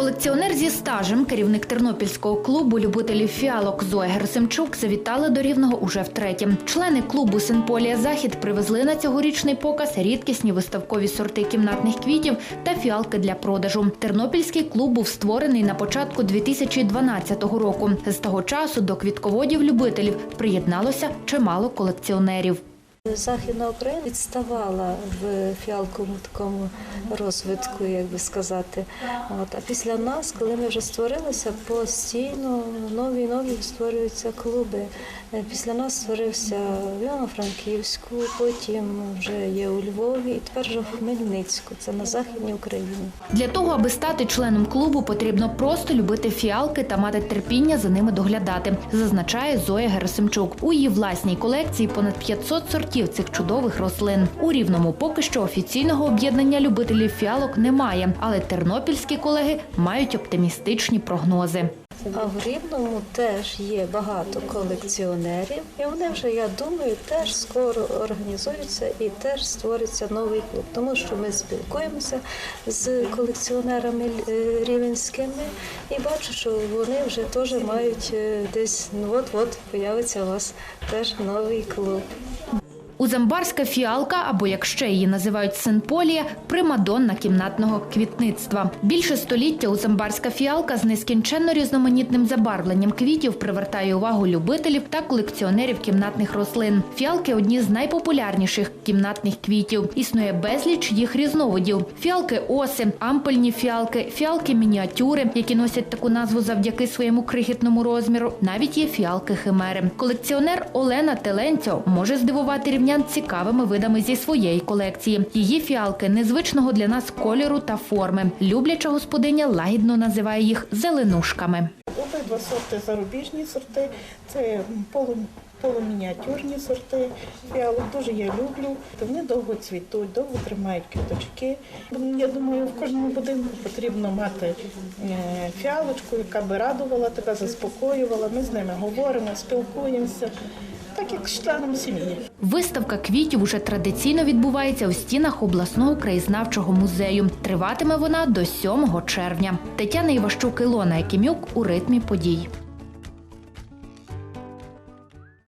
Колекціонер зі стажем, керівник тернопільського клубу любителів фіалок Зоя Герасимчук завітали до рівного уже втретє. Члени клубу Синполія Захід привезли на цьогорічний показ рідкісні виставкові сорти кімнатних квітів та фіалки для продажу. Тернопільський клуб був створений на початку 2012 року. З того часу до квітководів любителів приєдналося чимало колекціонерів. Західна Україна відставала в фіалковому такому розвитку, як би сказати. От. А після нас, коли ми вже створилися, постійно нові нові створюються клуби. Е, Після нас створився в Івано-Франківську, потім вже є у Львові і тепер вже в Хмельницьку. Це на Західній Україні. Для того, аби стати членом клубу, потрібно просто любити фіалки та мати терпіння за ними доглядати, зазначає Зоя Герасимчук. У її власній колекції понад 500 сортів цих чудових рослин. У рівному поки що офіційного об'єднання любителів фіалок немає, але тернопільські колеги мають оптимістичні прогнози. А в Рівному теж є багато колекціонерів, і вони вже, я думаю, теж скоро організуються і теж створиться новий клуб, тому що ми спілкуємося з колекціонерами е, рівенськими і бачу, що вони вже теж мають е, десь ну от-от появиться у вас теж новий клуб. Узамбарська фіалка, або як ще її називають синполія, примадонна кімнатного квітництва. Більше століття узамбарська фіалка з нескінченно різноманітним забарвленням квітів привертає увагу любителів та колекціонерів кімнатних рослин. Фіалки одні з найпопулярніших кімнатних квітів. Існує безліч їх різновидів: фіалки оси, ампельні фіалки, фіалки мініатюри, які носять таку назву завдяки своєму крихітному розміру. Навіть є фіалки химери. Колекціонер Олена Теленцьо може здивувати рівнян цікавими видами зі своєї колекції. Її фіалки незвичного для нас кольору та форми. Любляча господиня лагідно називає їх зеленушками. Обидва сорти зарубіжні сорти, це полу, полумініатюрні сорти фіалок. Дуже я люблю. Вони довго цвітуть, довго тримають квіточки. Я думаю, в кожному будинку потрібно мати е, фіалочку, яка би радувала тебе, заспокоювала. Ми з ними говоримо, спілкуємося, так як з членом сім'ї. Виставка квітів уже традиційно відбувається у стінах обласного краєзнавчого музею. Триватиме вона до 7 червня. Тетяна Іващук, Ілона Якимюк у ритмі подій.